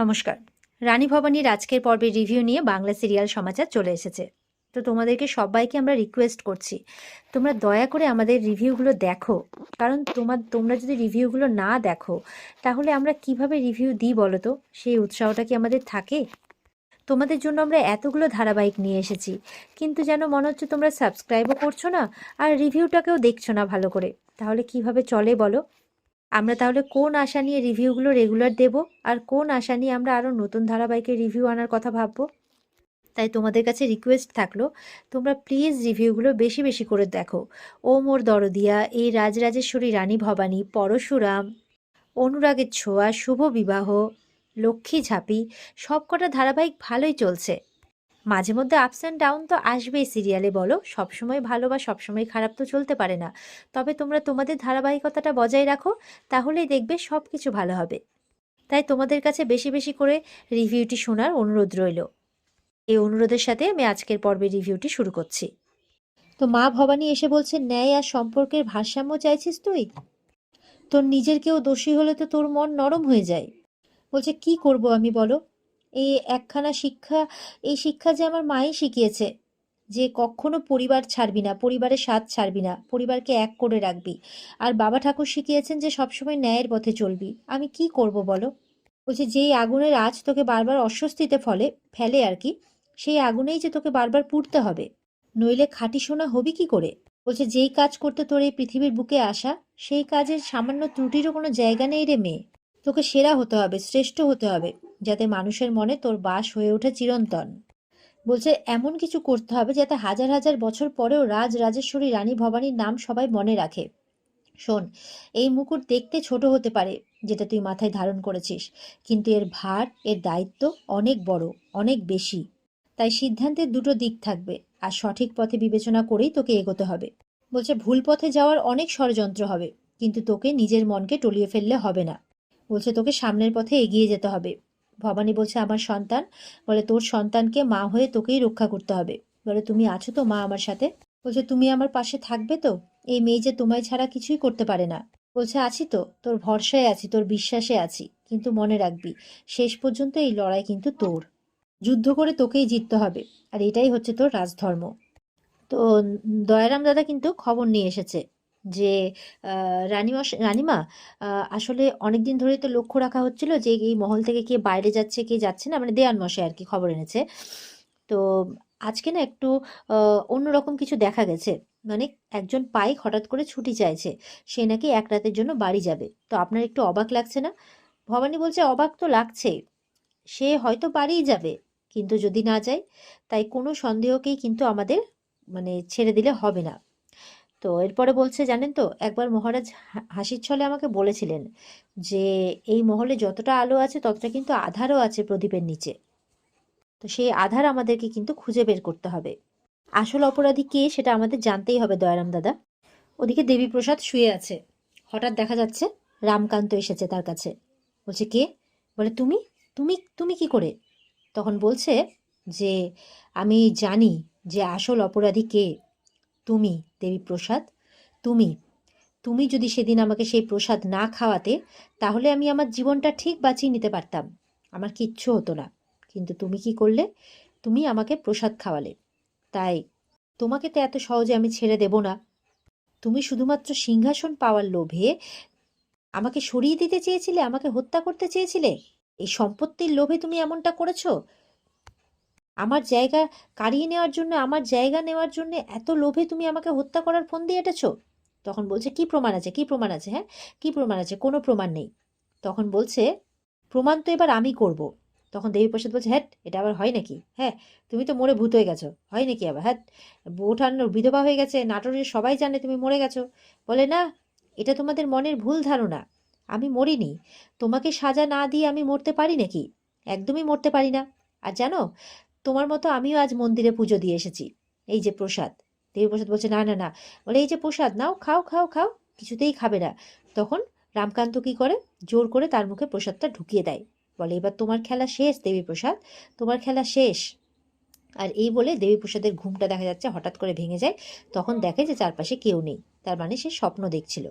নমস্কার। রানী ভবানীর আজকের পর্বের রিভিউ নিয়ে বাংলা সিরিয়াল সমাচার চলে এসেছে। তো তোমাদেরকে সবাইকে আমরা রিকোয়েস্ট করছি, তোমরা দয়া করে আমাদের রিভিউগুলো দেখো। কারণ তোমার, তোমরা যদি রিভিউগুলো না দেখো, তাহলে আমরা কীভাবে রিভিউ দিই বলো তো? সেই উৎসাহটা কি আমাদের থাকে? তোমাদের জন্য আমরা এতগুলো ধারাবাহিক নিয়ে এসেছি, কিন্তু যেন মনে হচ্ছে তোমরা সাবস্ক্রাইবও করছ না, আর রিভিউটাকেও দেখছ না ভালো করে। তাহলে কীভাবে চলে বলো? আমরা তাহলে কোন আশা নিয়ে রিভিউগুলো রেগুলার দেব? আর কোন আশা নিয়ে আমরা আরও নতুন ধারাবাহিকের রিভিউ আনার কথা ভাববো? তাই তোমাদের কাছে রিকোয়েস্ট থাকল, তোমরা প্লিজ রিভিউগুলো বেশি বেশি করে দেখো। ও মোর দরদিয়া, এই রাজরাজেশ্বরী রানী ভবানী, পরশুরাম, অনুরাগের ছোঁয়া, শুভ বিবাহ, লক্ষ্মী ঝাঁপি, সবকটা ধারাবাহিক ভালোই চলছে। মাঝে মধ্যে আপস অ্যান্ড ডাউন তো আসবেই সিরিয়ালে বলো। সবসময় ভালো বা সবসময় খারাপ তো চলতে পারে না। তবে তোমরা তোমাদের ধারাবাহিকতাটা বজায় রাখো, তাহলেই দেখবে সব কিছু ভালো হবে। তাই তোমাদের কাছে বেশি বেশি করে রিভিউটি শোনার অনুরোধ রইল। এই অনুরোধের সাথে আমি আজকের পর্বের রিভিউটি শুরু করছি। তো মা ভবানী এসে বলছে, ন্যায় আর সম্পর্কের ভারসাম্য চাইছিস তুই? তোর নিজের কেউ দোষী হলে তো তোর মন নরম হয়ে যায়। বলছে, কি করব আমি বলো? এই একখানা শিক্ষা, এই শিক্ষা যে আমার মাই শিখিয়েছে, যে কখনো পরিবার ছাড়বি না, পরিবারের স্বাদ ছাড়বি না, পরিবারকে এক করে রাখবি। আর বাবা ঠাকুর শিখিয়েছেন যে সবসময় ন্যায়ের পথে চলবি। আমি কি করব বলো? বলছে, যেই আগুনের আজ তোকে বারবার অস্বস্তিতে ফলে, ফেলে আর কি, সেই আগুনেই যে তোকে বারবার পুড়তে হবে। নইলে খাঁটি সোনা হবি কি করে? বলছে, যেই কাজ করতে তোর এই পৃথিবীর বুকে আসা, সেই কাজের সামান্য ত্রুটিরও কোনো জায়গা নেই রে মেয়ে। তোকে সেরা হতে হবে, শ্রেষ্ঠ হতে হবে। যাতে মানুষের মনে তোর বাস হয়ে ওঠে চিরন্তন। বলছে, এমন কিছু করতে হবে যাতে হাজার হাজার বছর পরেও রাজ রাজেশ্বরী রানী ভবানীর নাম সবাই মনে রাখে। শোন, এই মুকুট দেখতে ছোট হতে পারে, যেটা তুই মাথায় ধারণ করেছিস, কিন্তু এর ভার, এর দায়িত্ব অনেক বড়, অনেক বেশি। তাই সিদ্ধান্তের দুটো দিক থাকবে, আর সঠিক পথে বিবেচনা করেই তোকে এগোতে হবে। বলছে, ভুল পথে যাওয়ার অনেক ষড়যন্ত্র হবে, কিন্তু তোকে নিজের মনকে টলিয়ে ফেললে হবে না। বলছে, তোকে সামনের পথে এগিয়ে যেতে হবে। ভবানী বলছে, আমার সন্তান। বলে, তোর সন্তানকে মা হয়ে তোকেই রক্ষা করতে হবে। বলে, তুমি আছো তো মা আমার সাথে? বলছে, তুমি আমার পাশে থাকবে তো? এই মেয়ে যে তোমায় ছাড়া কিছুই করতে পারে না। বলছে, আছি তো, তোর ভরসায় আছি, তোর বিশ্বাসে আছি, কিন্তু মনে রাখবি, শেষ পর্যন্ত এই লড়াই কিন্তু তোর। যুদ্ধ করে তোকেই জিততে হবে, আর এটাই হচ্ছে তোর রাজধর্ম। তো দয়ারাম দাদা কিন্তু খবর নিয়ে এসেছে। যে রানীমা রানীমা আসলে অনেক দিন ধরেই তো লক্ষ্য রাখা হচ্ছিল যে, এই মহল থেকে কে বাইরে যাচ্ছে, কে যাচ্ছে না মানে দেওয়ান মশাই আর কি খবর এনেছে। তো আজকে না একটু অন্যরকম কিছু দেখা গেছে। মানে একজন পাইক হঠাৎ করে ছুটি চাইছে, সে নাকি এক রাতের জন্য বাড়ি যাবে। তো আপনার একটু অবাক লাগছে না? ভবানী বলছে, অবাক তো লাগছেই সে হয়তো বাড়িই যাবে, কিন্তু যদি না যায়, তাই কোনো সন্দেহকেই কিন্তু আমাদের মানে ছেড়ে দিলে হবে না। তো এরপরে বলছে, জানেন তো, একবার মহারাজ হাসির ছলে আমাকে বলেছিলেন যে, এই মহলে যতটা আলো আছে, ততটা কিন্তু আধারও আছে প্রদীপের নিচে। তো সেই আধার আমাদেরকে কিন্তু খুঁজে বের করতে হবে। আসল অপরাধী কে, সেটা আমাদের জানতেই হবে, দয়ারাম দাদা। ওদিকে দেবীপ্রসাদ শুয়ে আছে। হঠাৎ দেখা যাচ্ছে, রামকান্ত এসেছে তার কাছে। বলছে, কে? বলে, তুমি? তুমি তুমি কি করে? তখন বলছে যে, আমি জানি যে আসল অপরাধী কে? তুমি? দেবীপ্রসাদ, তুমি তুমি যদি সেদিন আমাকে সেই প্রসাদ না খাওয়াতে, তাহলে আমি আমার জীবনটা ঠিক বাঁচিয়ে নিতে পারতাম। আমার কিচ্ছু হতো না। কিন্তু তুমি কি করলে? তুমি আমাকে প্রসাদ খাওয়ালে। তাই তোমাকে তো এত সহজে আমি ছেড়ে দেব না। তুমি শুধুমাত্র সিংহাসন পাওয়ার লোভে আমাকে সরিয়ে দিতে চেয়েছিলে, আমাকে হত্যা করতে চেয়েছিলে? এই সম্পত্তির লোভে তুমি এমনটা করেছ? আমার জায়গা কাড়িয়ে নেওয়ার জন্য, আমার জায়গা নেওয়ার জন্য এত লোভে তুমি আমাকে হত্যা করার ফোন দিয়ে এটেছো? তখন বলছে, কি প্রমাণ আছে? কি প্রমাণ আছে? হ্যাঁ? কি প্রমাণ আছে? কোনো প্রমাণ নেই। তখন বলছে, প্রমাণ তো এবার আমি করব। তখন দেবীপ্রসাদ বলছে হ্যাঁ এটা আবার হয় নাকি? হ্যাঁ তুমি তো মরে ভূত হয়ে গেছো। হয় নাকি আবার? হ্যাঁ বউঠান বিধবা হয়ে গেছে, নাটোরের সবাই জানে তুমি মরে গেছো। বলে, না, এটা তোমাদের মনের ভুল ধারণা। আমি মরিনি। তোমাকে সাজা না দিয়ে আমি মরতে পারি নাকি? একদমই মরতে পারি না। আর জানো তোমার মতো আমিও আজ মন্দিরে পুজো দিয়ে এসেছি। এই যে প্রসাদ। দেবীপ্রসাদ বলছে, না না না। বলে, এই যে প্রসাদ, নাও, খাও খাও খাও, কিছুতেই খাবে না। তখন রামকান্ত কি করে? জোর করে তার মুখে প্রসাদটা ঢুকিয়ে দেয়। বলে, এবার তোমার খেলা শেষ দেবীপ্রসাদ তোমার খেলা শেষ। আর এই বলে দেবীপ্রসাদের ঘুমটা দেখা যাচ্ছে, হঠাৎ করে ভেঙে যায়। তখন দেখে যে চারপাশে কেউ নেই। তার মানে সে স্বপ্ন দেখছিল।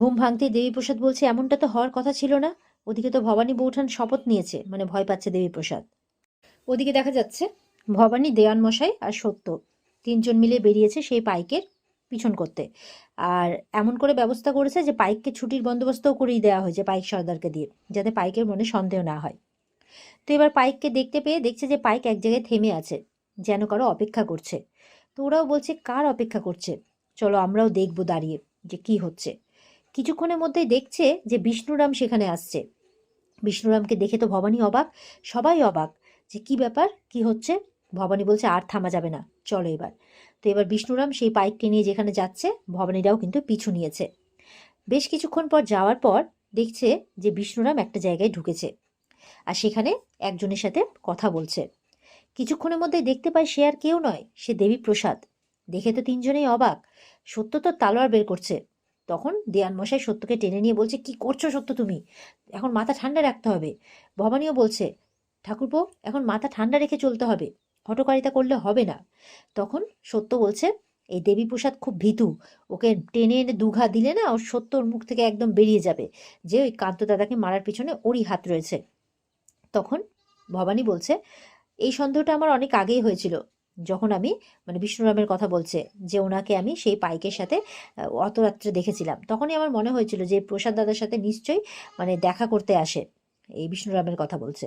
ঘুম ভাঙতে দেবীপ্রসাদ বলছে, এমনটা তো হওয়ার কথা ছিল না। ওদিকে তো ভবানী বৌঠান শপথ নিয়েছে মানে ভয় পাচ্ছে দেবীপ্রসাদ ওদিকে দেখা যাচ্ছে ভবানী দেওয়ান মশাই আর সত্য। তিনজন মিলে বেরিয়েছে সেই পাইকের পিছন করতে। আর এমন করে ব্যবস্থা করেছে যে পাইককে ছুটির বন্দোবস্তও করেই দেওয়া হয়েছে পাইক সর্দারকে দিয়ে, যাতে পাইকের মনে সন্দেহ না হয়। তো এবার পাইককে দেখতে পেয়ে দেখছে যে পাইক এক জায়গায় থেমে আছে, যেন কারও অপেক্ষা করছে। তো ওরাও বলছে, কার অপেক্ষা করছে? চলো আমরাও দেখব দাঁড়িয়ে যে কি হচ্ছে। কিছুক্ষণের মধ্যেই দেখছে যে বিষ্ণুরাম সেখানে আসছে। বিষ্ণুরামকে দেখে তো ভবানী অবাক, সবাই অবাক। যে কি ব্যাপার? কি হচ্ছে? ভবানী বলছে, আর থামা যাবে না। চলো এবার। তো এবার বিষ্ণুরাম সেই পাইককে নিয়ে যেখানে যাচ্ছে, ভবানীরাও কিন্তু পিছু নিয়েছে। বেশ কিছুক্ষণ পর যাওয়ার পর দেখছে যে বিষ্ণুরাম একটা জায়গায় ঢুকেছে আর সেখানে একজনের সাথে কথা বলছে। কিছুক্ষণের মধ্যে দেখতে পায় সে আর কেউ নয়, সে দেবী প্রসাদ। দেখে তো তিনজনেই অবাক। সত্য তো তালোয়ার বের করছে। তখন দেয়ান মশাই সত্যকে টেনে নিয়ে বলছে, কি করছ সত্য তুমি? এখন মাথা ঠান্ডা রাখতে হবে। ভবানীও বলছে ঠাকুরপো এখন মাথা ঠান্ডা রেখে চলতে হবে। হটকারিতা করলে হবে না। তখন সত্য বলছে এই দেবী প্রসাদ খুব ভীতু। ওকে টেনে এনে দুঘা দিলে না ওর সত্য ওর মুখ থেকে একদম বেরিয়ে যাবে। যে ওই কান্ত দাদাকে মারার পিছনে ওরই হাত রয়েছে। তখন ভবানী বলছে এই সন্দেহটা আমার অনেক আগেই হয়েছিল। যখন আমি মানে বিষ্ণুরামের কথা বলছে যে ওনাকে আমি সেই পাইকের সাথে আহ, অত রাত্রে দেখেছিলাম। তখনই আমার মনে হয়েছিল যে প্রসাদ দাদার সাথে নিশ্চয়ই মানে দেখা করতে আসে। এই বিষ্ণুরামের কথা বলছে।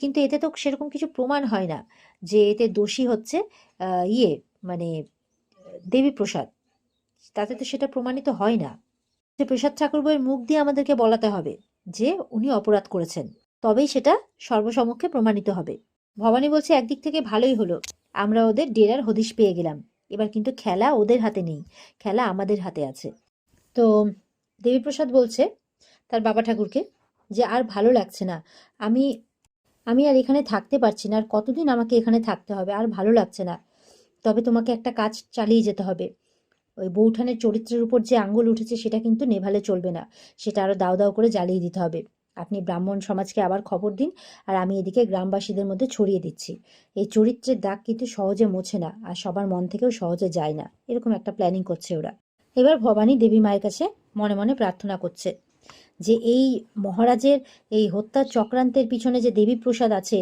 কিন্তু এতে তো সেরকম কিছু প্রমাণ হয় না যে এতে দোষী হচ্ছে ইয়ে মানে দেবী প্রসাদ। তাতে তো সেটা প্রমাণিত হয় না। যে প্রসাদ ঠাকুর বইয়ের মুখ দিয়ে আমাদেরকে বলাতে হবে যে উনি অপরাধ করেছেন। তবেই সেটা সর্বসমক্ষে প্রমাণিত হবে। ভবানী বলছে, একদিক থেকে ভালোই হলো। আমরা ওদের ডেরার হদিশ পেয়ে গেলাম। এবার কিন্তু খেলা ওদের হাতে নেই। খেলা আমাদের হাতে আছে। তো দেবীপ্রসাদ বলছে, তার বাবা ঠাকুরকে যে আর ভালো লাগছে না। আমি আমি আর এখানে থাকতে পারছি না। আর কতদিন আমাকে এখানে থাকতে হবে? আর ভালো লাগছে না। তবে তোমাকে একটা কাজ চালিয়ে যেতে হবে। ওই বৌঠানের চরিত্রের উপর যে আঙ্গুল উঠেছে, সেটা কিন্তু নেভালে চলবে না। সেটা আরও দাও দাও করে জ্বালিয়ে দিতে হবে। আপনি ব্রাহ্মণ সমাজকে আবার খবর দিন, আর আমি এদিকে গ্রামবাসীদের মধ্যে ছড়িয়ে দিচ্ছি। এই চরিত্রের দাগ কিন্তু সহজে মোছে না, আর সবার মন থেকেও সহজে যায় না। এরকম একটা প্ল্যানিং করছে ওরা। এবার ভবানী দেবী মায়ের কাছে মনে মনে প্রার্থনা করছে। যে এই মহারাজের এই হত্যার চক্রান্তের পিছনে যে দেবী প্রসাদ আছে,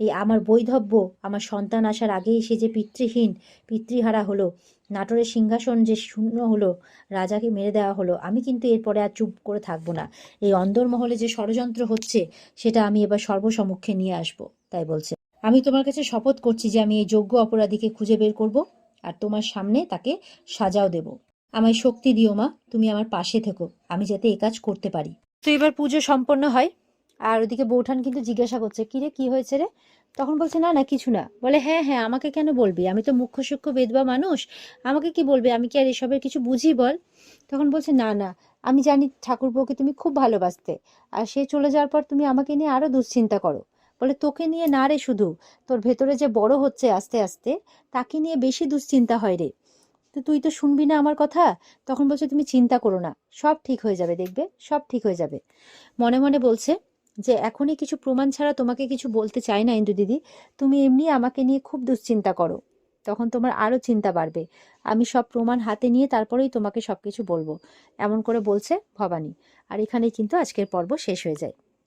এই আমার বৈধব্য, আমার সন্তান আসার আগেই সে যে পিতৃহীন, পিতৃহারা হলো, নাটোরের সিংহাসন যে শূন্য হলো, রাজাকে মেরে দেওয়া হলো, আমি কিন্তু এরপরে আর চুপ করে থাকব না। এই অন্দরমহলে যে ষড়যন্ত্র হচ্ছে, সেটা আমি এবার সর্বসমক্ষে নিয়ে আসব, তাই বলছে। আমি তোমার কাছে শপথ করছি যে আমি এই যোগ্য অপরাধীকে খুঁজে বের করব, আর তোমার সামনে তাকে সাজাও দেব। আমায় শক্তি দিও মা, তুমি আমার পাশে থেকো, আমি যাতে এ কাজ করতে পারি। তো এবার পুজো সম্পন্ন হয়, আর ওদিকে বৌঠান কিন্তু জিজ্ঞাসা করছে, কি রে, কি হয়েছে রে? তখন বলছে, না না, কিছু না। বলে হ্যাঁ হ্যাঁ আমাকে কেন বলবি? আমি তো মুখ্য সূক্ষ্ম বেদবা মানুষ, আমাকে কি বলবে? আমি কি আর এসবের কিছু বুঝি বল? তখন বলছে, না না, আমি জানি ঠাকুরপোকে তুমি খুব ভালোবাসতে, আর সে চলে যাওয়ার পর তুমি আমাকে নিয়ে আরও দুশ্চিন্তা করো। বলে, তোকে নিয়ে না রে শুধু, তোর ভেতরে যে বড় হচ্ছে আস্তে আস্তে, তাকে নিয়ে বেশি দুশ্চিন্তা হয় রে। তো তুই তো শুনবি না আমার কথা? তখন বলছে, তুমি চিন্তা করো না, সব ঠিক হয়ে যাবে, দেখবে? সব ঠিক হয়ে যাবে। মনে মনে বলছে যে, এখনই কিছু প্রমাণ ছাড়া তোমাকে কিছু বলতে চাই না, ইন্দু দিদি। তুমি এমনি আমাকে নিয়ে খুব দুশ্চিন্তা করো। তখন তোমার আরও চিন্তা বাড়বে। আমি সব প্রমাণ হাতে নিয়ে তারপরেই তোমাকে সব কিছু বলব। এমন করে বলছে ভবানী। আর এখানেই কিন্তু আজকের পর্ব শেষ হয়ে যায়।